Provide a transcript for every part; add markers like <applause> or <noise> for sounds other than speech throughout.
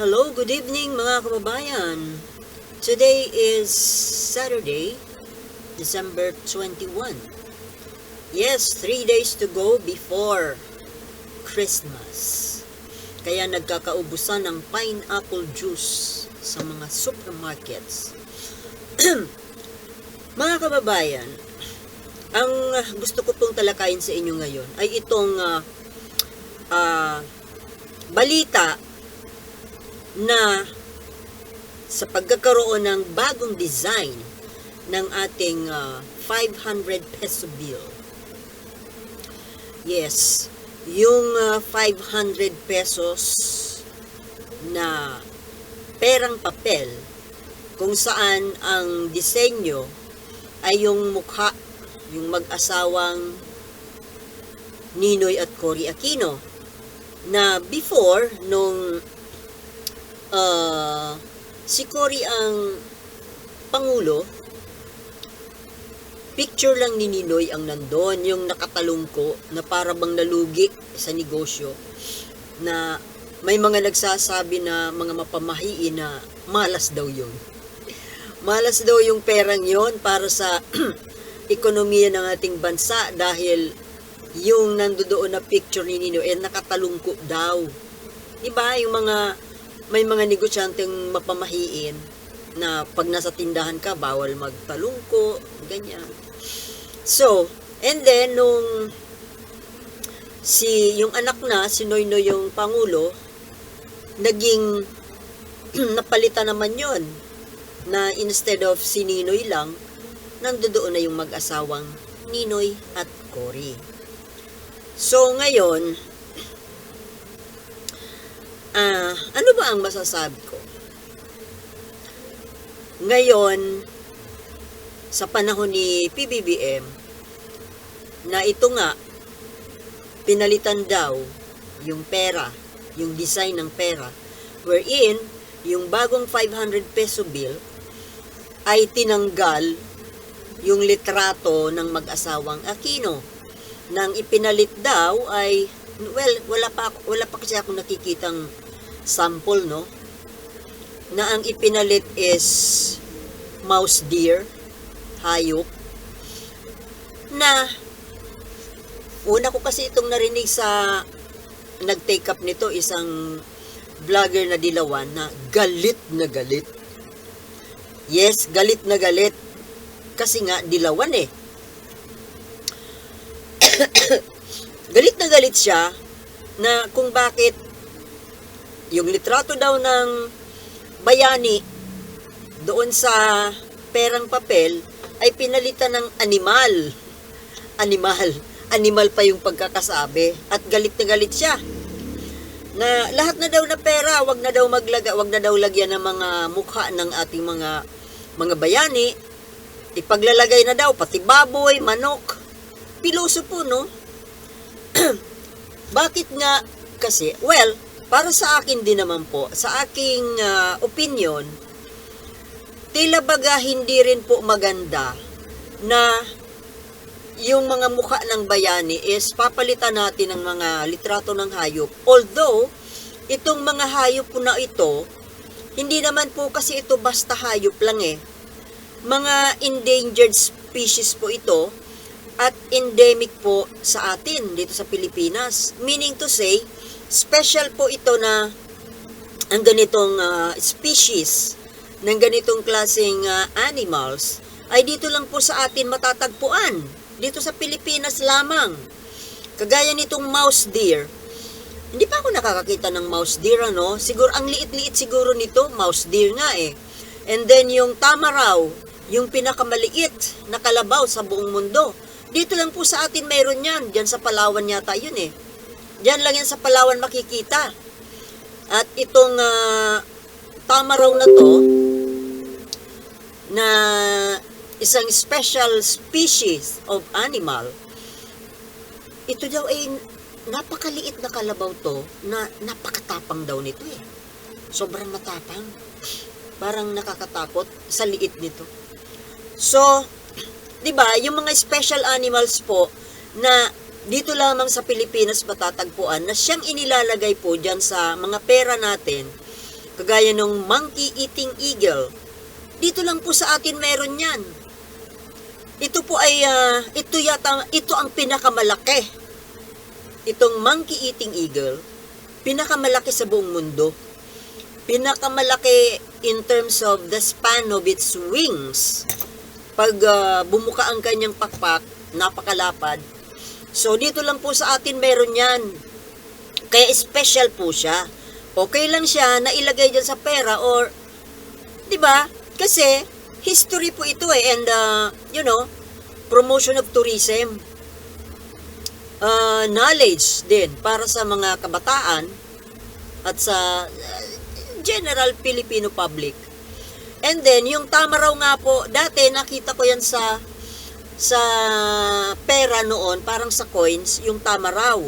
Hello, good evening mga kababayan. Today is Saturday, December 21. Yes, three days to go before Christmas. Kaya nagkakaubusan ng pineapple juice sa mga supermarkets. <clears throat> mga kababayan, ang gusto ko pong talakayin sa inyo ngayon ay itong ah, ah, balita na sa pagkakaroon ng bagong design ng ating ah, 500 peso bill. Yes, yung ah, 500 pesos na perang papel kung saan ang disenyo ay yung mukha, yung mag-asawang Ninoy at Cory Aquino na before nung uh, si Cory ang pangulo picture lang ni Ninoy ang nandun yung nakatalungko na para bang nalugi sa negosyo na may mga nagsasabi na mga mapamahiin na malas daw yun. Malas daw yung perang yon para sa <clears throat> ekonomiya ng ating bansa dahil yung nandoon na picture ni Nino eh nakatalungko daw. 'Di ba? Yung mga may mga negosyanteng mapamahiin na pag nasa tindahan ka bawal magtalungko, ganyan. So, and then nung si yung anak na si Noynoy yung pangulo naging <clears throat> napalitan naman yon na instead of si Ninoy lang nandoon na yung mag-asawang Ninoy at Cory. So, ngayon, ah, ano ba ang masasabi ko? Ngayon, sa panahon ni PBBM, na ito nga, pinalitan daw yung pera, yung design ng pera, wherein, yung bagong 500 peso bill ay tinanggal yung litrato ng mag-asawang Aquino nang ipinalit daw ay well wala pa ako- wala pa kasi ako nakikitang sample no? Na ang ipinalit is mouse deer hayop na una ko kasi itong narinig sa nag-take up nito isang vlogger na dilawan na galit na galit. Yes galit na galit. Kasi nga dilawan eh <coughs> galit na galit siya na kung bakit yung litrato daw ng bayani doon sa perang papel ay pinalitan ng animal. Animal. Animal pa yung pagkakasabi. At galit na galit siya. Na lahat na daw na pera, wag na daw maglaga, wag na daw lagyan ng mga mukha ng ating mga mga bayani. Ipaglalagay na daw pati baboy, manok. Piloso po, no? <clears throat> Bakit nga kasi, well, para sa akin din naman po, sa aking ah, opinion, tila baga hindi rin po maganda na yung mga mukha ng bayani is papalitan natin ng mga litrato ng hayop. Although, itong mga hayop po na ito, hindi naman po kasi ito basta hayop lang eh. Mga endangered species po ito, at endemic po sa atin dito sa Pilipinas. Meaning to say, special po ito na ang ganitong ah, species ng ganitong klaseng ah, animals ay dito lang po sa atin matatagpuan. Dito sa Pilipinas lamang. Kagaya nitong mouse deer. Hindi pa ako nakakakita ng mouse deer, ano? Siguro, ang liit-liit siguro nito, mouse deer nga eh. And then yung tamaraw, yung pinakamaliit na kalabaw sa buong mundo. Dito lang po sa atin mayroon yan. Diyan sa Palawan yata yun eh. Diyan lang yan sa Palawan makikita. At itong ah, tamaraw na to, na isang special species of animal, ito daw ay napakaliit na kalabaw to na napakatapang daw nito eh. Sobrang matapang. Parang nakakatakot sa liit nito. So, 'di ba, yung mga special animals po na dito lamang sa Pilipinas matatagpuan na siyang inilalagay po dyan sa mga pera natin, kagaya ng monkey eating eagle. Dito lang po sa atin meron yan. Ito po ay, ah, ito yata, ito ang pinakamalaki. Itong monkey eating eagle, pinakamalaki sa buong mundo. Pinakamalaki in terms of the span of its wings. Pag ah, bumuka ang kanyang pakpak, napakalapad. So, dito lang po sa atin meron yan. Kaya special po siya. Okay lang siya na ilagay dyan sa pera or, di ba? Kasi, history po ito eh. And, uh, you know, promotion of tourism. Uh, knowledge din para sa mga kabataan at sa uh, general Filipino public. And then, yung tama raw nga po, dati nakita ko yan sa sa pera noon, parang sa coins, yung tama raw.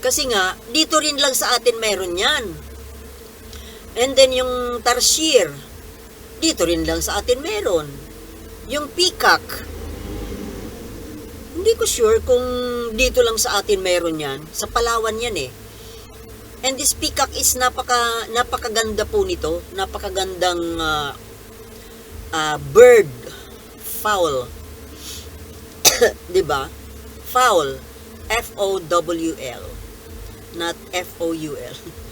Kasi nga, dito rin lang sa atin meron yan. And then yung tarsier, dito rin lang sa atin meron. Yung peacock, hindi ko sure kung dito lang sa atin meron yan. Sa Palawan yan eh. And this peacock is napaka napakaganda po nito. Napakagandang ah, ah, bird fowl. <coughs> 'Di ba? Fowl. F O W L. Not F O U L. <laughs>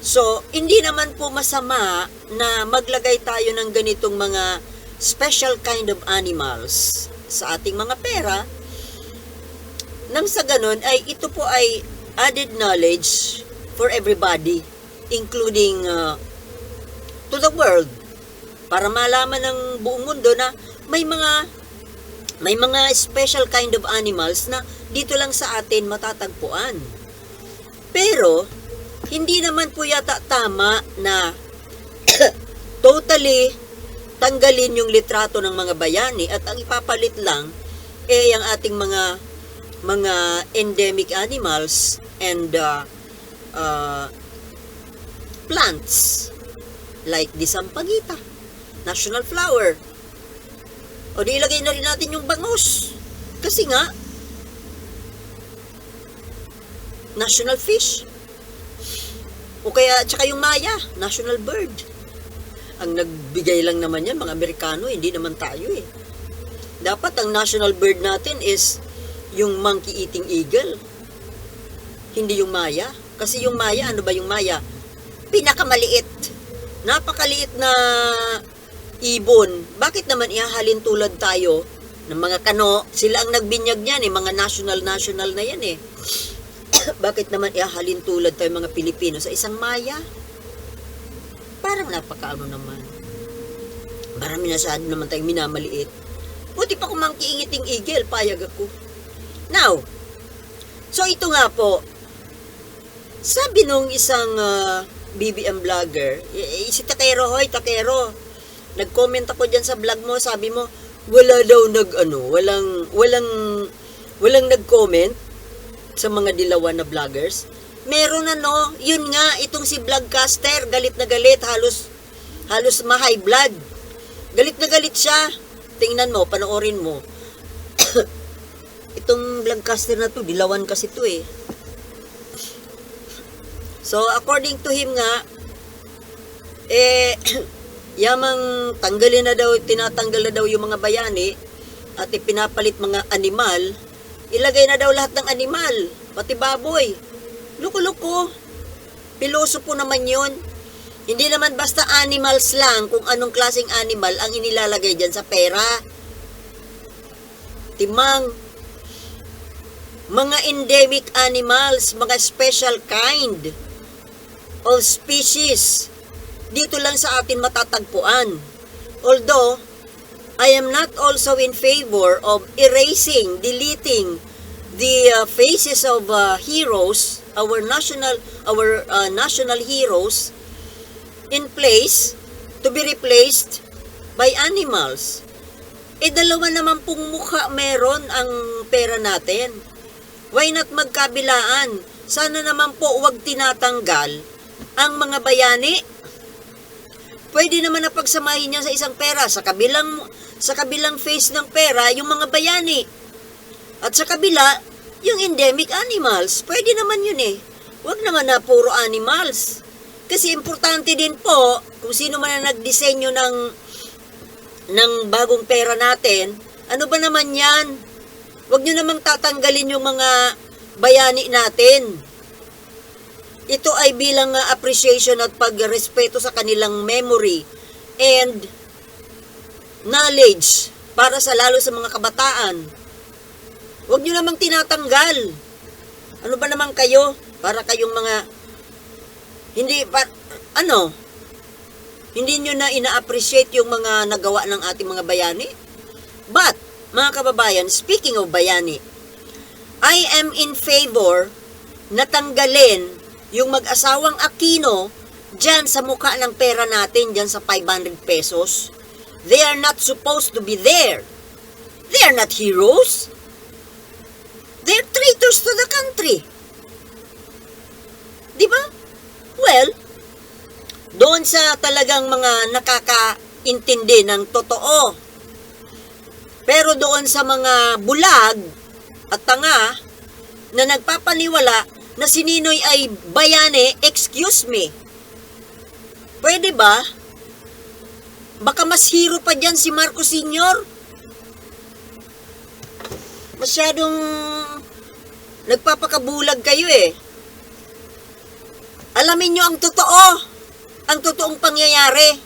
So, hindi naman po masama na maglagay tayo ng ganitong mga special kind of animals sa ating mga pera. Nang sa ganun ay ito po ay added knowledge for everybody, including uh, to the world para malaman ng buong mundo na may mga may mga special kind of animals na dito lang sa atin matatagpuan. Pero hindi naman po yata tama na <coughs> totally tanggalin yung litrato ng mga bayani at ang ipapalit lang eh ang ating mga mga endemic animals and uh, uh, plants like the sampagita, national flower. O di ilagay na rin natin yung bangus. Kasi nga, national fish. O kaya, tsaka yung maya, national bird. Ang nagbigay lang naman yan, mga Amerikano, hindi naman tayo eh. Dapat ang national bird natin is yung monkey eating eagle. Hindi yung maya. Kasi yung maya, ano ba yung maya? Pinakamaliit. Napakaliit na ibon. Bakit naman ihahalin tulad tayo ng mga kano? Sila ang nagbinyag niyan eh, mga national-national na yan eh. <coughs> Bakit naman ihahalin tulad tayo mga Pilipino sa isang maya? Parang napakaano naman. Marami na sa naman tayong minamaliit. Buti pa kung mangkiingiting igil, payag ako. Now, so ito nga po, sabi nung isang ah, BBM vlogger, si Takero, hoy Takero, nag-comment ako dyan sa vlog mo, sabi mo, wala daw nag, ano, walang, walang, walang nag-comment sa mga dilawan na vloggers. Meron ano, yun nga, itong si vlogcaster, galit na galit, halos, halos ma-high blood. Galit na galit siya. Tingnan mo, panoorin mo. <coughs> itong vlogcaster na to, dilawan kasi to eh. So, according to him nga, eh, <clears throat> yamang tanggalin na daw, tinatanggal na daw yung mga bayani at ipinapalit mga animal, ilagay na daw lahat ng animal, pati baboy. Luko-luko. Piloso po naman yun. Hindi naman basta animals lang kung anong klaseng animal ang inilalagay dyan sa pera. Timang. Mga endemic animals, mga special kind of species. Dito lang sa atin matatagpuan. Although, I am not also in favor of erasing, deleting the uh, faces of uh, heroes, our national our uh, national heroes in place to be replaced by animals. E dalawa naman pong mukha meron ang pera natin. Why not magkabilaan? Sana naman po wag tinatanggal ang mga bayani. Pwede naman na pagsamahin niya sa isang pera sa kabilang sa kabilang face ng pera yung mga bayani. At sa kabila, yung endemic animals, pwede naman yun eh. Huwag naman na puro animals. Kasi importante din po, kung sino man ang nagdisenyo ng, ng bagong pera natin, ano ba naman yan? Huwag nyo namang tatanggalin yung mga bayani natin. Ito ay bilang uh, appreciation at pagrespeto sa kanilang memory and knowledge para sa lalo sa mga kabataan. Huwag nyo namang tinatanggal. Ano ba naman kayo? Para kayong mga hindi pa ano? Hindi nyo na ina-appreciate yung mga nagawa ng ating mga bayani? But, mga kababayan, speaking of bayani, I am in favor na tanggalin yung mag-asawang Aquino dyan sa mukha ng pera natin, dyan sa 500 pesos. They are not supposed to be there. They are not heroes. They're traitors to the country. Di ba? Well, doon sa talagang mga nakakaintindi ng totoo. Pero doon sa mga bulag at tanga na nagpapaniwala na si Ninoy ay bayane, excuse me. Pwede ba? Baka mas hero pa dyan si Marcos Sr. Masyadong nagpapakabulag kayo eh. Alamin nyo ang totoo. Ang totoong pangyayari.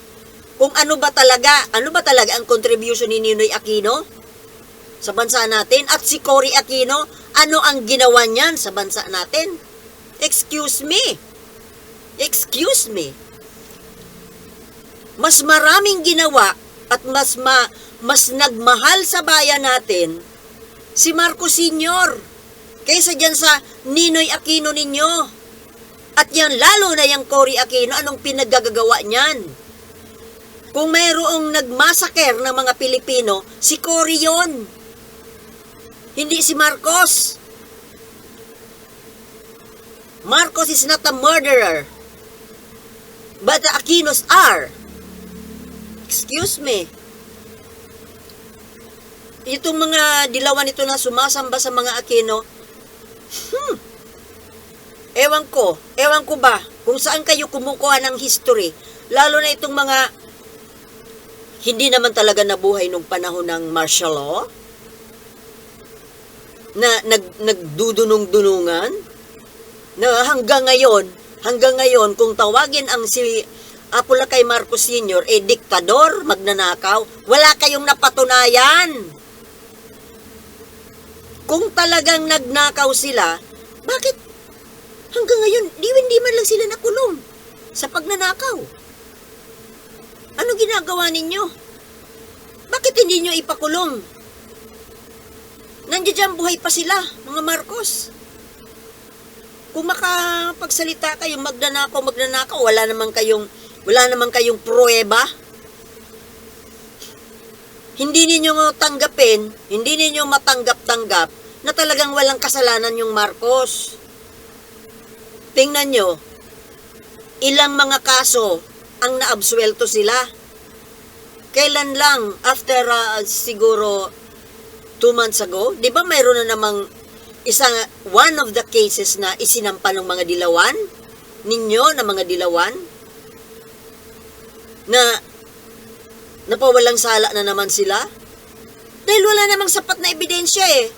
Kung ano ba talaga, ano ba talaga ang contribution ni Ninoy Aquino sa bansa natin? At si Cory Aquino, ano ang ginawa niyan sa bansa natin? Excuse me. Excuse me. Mas maraming ginawa at mas ma, mas nagmahal sa bayan natin si Marcos Sr. kaysa dyan sa Ninoy Aquino ninyo. At yan, lalo na yung Cory Aquino, anong pinaggagawa niyan? Kung mayroong nagmasaker ng mga Pilipino, si Cory yon. Hindi si Marcos. Marcos is not a murderer. But the Aquinos are. Excuse me. Itong mga dilawan ito na sumasamba sa mga Aquino, hmm, ewan ko, ewan ko ba, kung saan kayo kumukuha ng history, lalo na itong mga hindi naman talaga nabuhay nung panahon ng martial law, na nag, nagdudunong-dunungan, na hanggang ngayon, hanggang ngayon, kung tawagin ang si Apolacay Marcos Sr. eh diktador, magnanakaw, wala kayong napatunayan. Kung talagang nagnakaw sila, bakit hanggang ngayon, di, hindi man lang sila nakulong sa pagnanakaw? Ano ginagawa ninyo? Bakit hindi nyo ipakulong? Nandiyan buhay pa sila, mga Marcos. Kung makapagsalita kayo, magnanakaw, magnanakaw, wala naman kayong, wala naman kayong pruweba. Hindi ninyo tanggapin, hindi ninyo matanggap-tanggap na talagang walang kasalanan yung Marcos. Tingnan nyo, ilang mga kaso ang naabsuelto sila. Kailan lang, after uh, siguro two months ago, di ba mayroon na namang isang, one of the cases na isinampa ng mga dilawan, ninyo na mga dilawan, na napawalang sala na naman sila? Dahil wala namang sapat na ebidensya eh.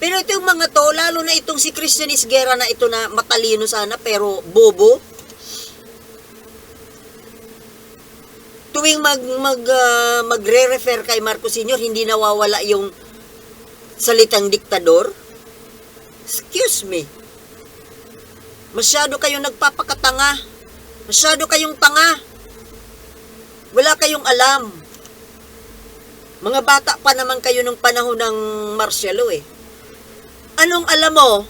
Pero ito yung mga to, lalo na itong si Christian Isguera na ito na matalino sana pero bobo. Tuwing mag, mag, uh, magre-refer kay Marcos Sr., hindi nawawala yung salitang diktador. Excuse me. Masyado kayong nagpapakatanga. Masyado kayong tanga. Wala kayong alam. Mga bata pa naman kayo nung panahon ng Marcelo eh. Anong alam mo?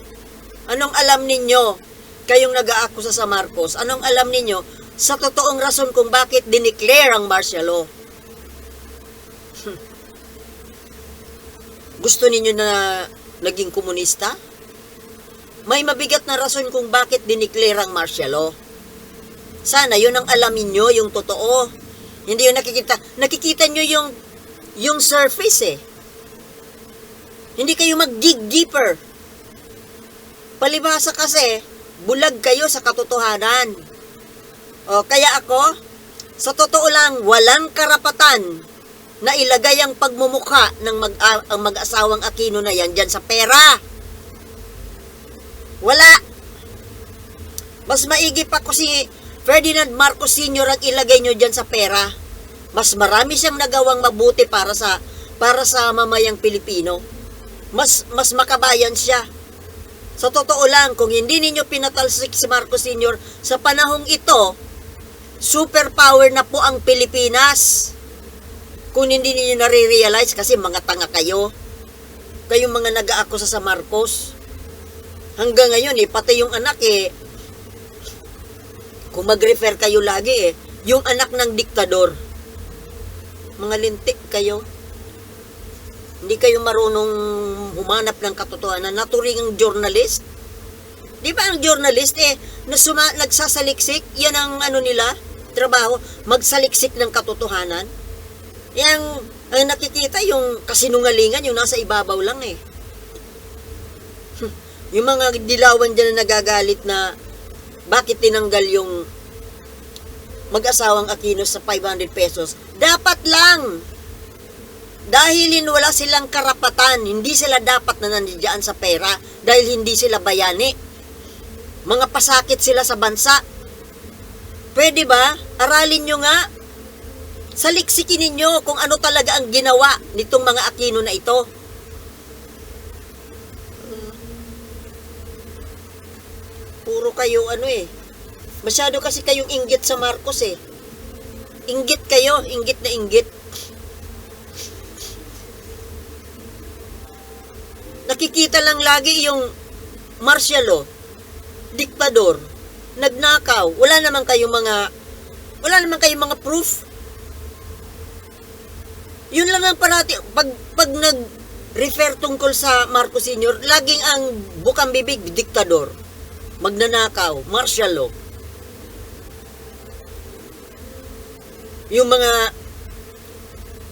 Anong alam ninyo? Kayong nag-aakusa sa Marcos. Anong alam ninyo sa totoong rason kung bakit dineclare ang? Hmm. Gusto ninyo na naging komunista? May mabigat na rason kung bakit dineclare ang martial law. Sana yun ang alamin nyo, yung totoo. Hindi yung nakikita. Nakikita nyo yung, yung surface eh. Hindi kayo mag-dig deeper. palibasa kasi, bulag kayo sa katotohanan. O, kaya ako, sa totoo lang, walang karapatan na ilagay ang pagmumukha ng mag, ah, ang mag-asawang Aquino na yan dyan sa pera. Wala. Mas maigi pa ko si Ferdinand Marcos Sr. ang ilagay nyo dyan sa pera. Mas marami siyang nagawang mabuti para sa para sa mamayang Pilipino. Mas mas makabayan siya. Sa totoo lang, kung hindi ninyo pinatalsik si Marcos Sr. sa panahong ito, superpower na po ang Pilipinas. Kung hindi ninyo nare-realize kasi mga tanga kayo. Kayong mga nag-aakusa sa Marcos. Hanggang ngayon eh, pati yung anak eh, kung mag-refer kayo lagi eh, yung anak ng diktador. Mga lintik kayo. Hindi kayo marunong humanap ng katotohanan. Naturingang journalist. Di ba ang journalist eh, na suma- nagsasaliksik, yan ang ano nila, trabaho, magsaliksik ng katotohanan. Yang ang nakikita yung kasinungalingan, yung nasa ibabaw lang eh. <laughs> yung mga dilawan dyan na nagagalit na bakit tinanggal yung mag-asawang Aquino sa 500 pesos. Dapat lang. Dahil wala silang karapatan, hindi sila dapat na nandiyan sa pera dahil hindi sila bayani. Mga pasakit sila sa bansa. Pwede ba? Aralin nyo nga. Saliksikin ninyo kung ano talaga ang ginawa nitong mga Aquino na ito. Puro kayo ano eh. Masyado kasi kayong inggit sa Marcos eh. Inggit kayo, inggit na inggit. Nakikita lang lagi yung martial diktador, nagnakaw. Wala naman kayong mga wala naman kayong mga proof. Yun lang ang parati pag pag nag refer tungkol sa Marcos Sr., laging ang bukang bibig diktador, magnanakaw, martial law. Yung mga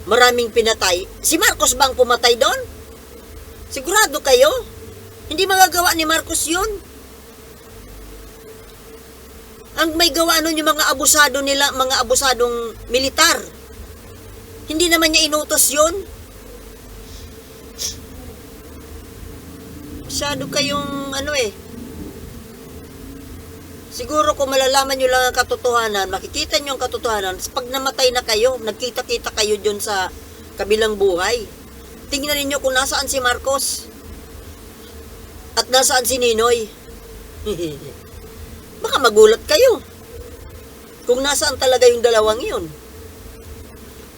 maraming pinatay, si Marcos bang pumatay doon? Sigurado kayo? Hindi magagawa ni Marcos yun. Ang may gawa nun yung mga abusado nila, mga abusadong militar. Hindi naman niya inutos yun. Masyado kayong ano eh. Siguro kung malalaman nyo lang ang katotohanan, makikita nyo ang katotohanan, pag namatay na kayo, nagkita-kita kayo dyan sa kabilang buhay. Tingnan ninyo kung nasaan si Marcos. At nasaan si Ninoy. <laughs> Baka magulat kayo. Kung nasaan talaga yung dalawang yun.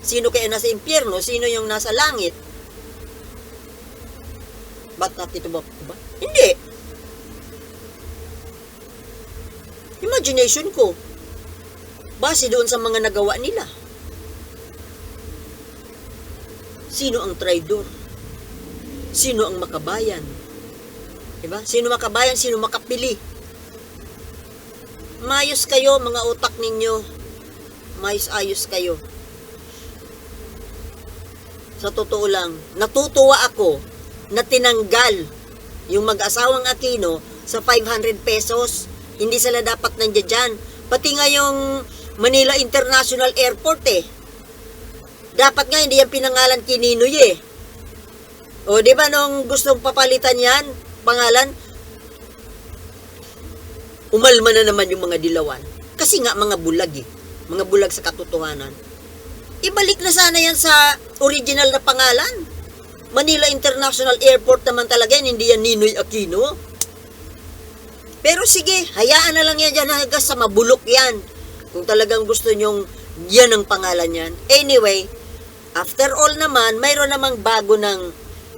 Sino kaya nasa impyerno? Sino yung nasa langit? Ba't natin ito ba? ba? Hindi. Imagination ko. Base doon sa mga nagawa nila. Sino ang traidor? Sino ang makabayan? Diba? Sino makabayan? Sino makapili? Mayos kayo, mga utak ninyo. Mayos-ayos kayo. Sa totoo lang, natutuwa ako na tinanggal yung mag-asawang Aquino sa 500 pesos. Hindi sila dapat nandiyan dyan. Pati nga yung Manila International Airport eh. Dapat nga hindi yan pinangalan kay Ninoy eh. O di ba nung gustong papalitan yan, pangalan, umalma na naman yung mga dilawan. Kasi nga mga bulag eh. Mga bulag sa katotohanan. Ibalik na sana yan sa original na pangalan. Manila International Airport naman talaga yan, hindi yan Ninoy Aquino. Pero sige, hayaan na lang yan dyan hanggang sa mabulok yan. Kung talagang gusto nyong yan ang pangalan yan. Anyway, after all naman, mayroon namang bago ng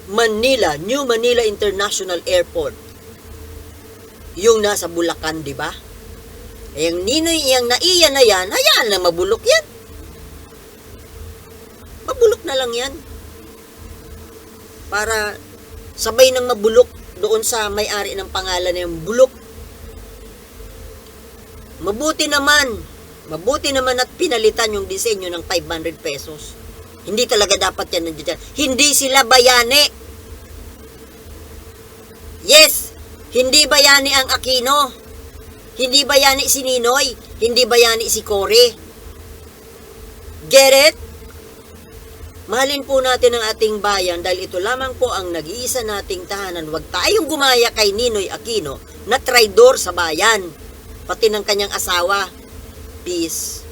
Manila, New Manila International Airport. Yung nasa Bulacan, di ba? Yung Ninoy, yung naiya na yan, hayaan na mabulok yan. Mabulok na lang yan. Para sabay ng mabulok doon sa may-ari ng pangalan na yung bulok. Mabuti naman, mabuti naman at pinalitan yung disenyo ng 500 pesos. Hindi talaga dapat yan nandiyan. Hindi sila bayani. Yes, Hindi bayani ang Aquino. Hindi bayani si Ninoy. Hindi bayani si Cory. Get it? Mahalin po natin ang ating bayan dahil ito lamang po ang nag-iisa nating tahanan. Huwag tayong gumaya kay Ninoy Aquino na traidor sa bayan. Pati ng kanyang asawa. Peace.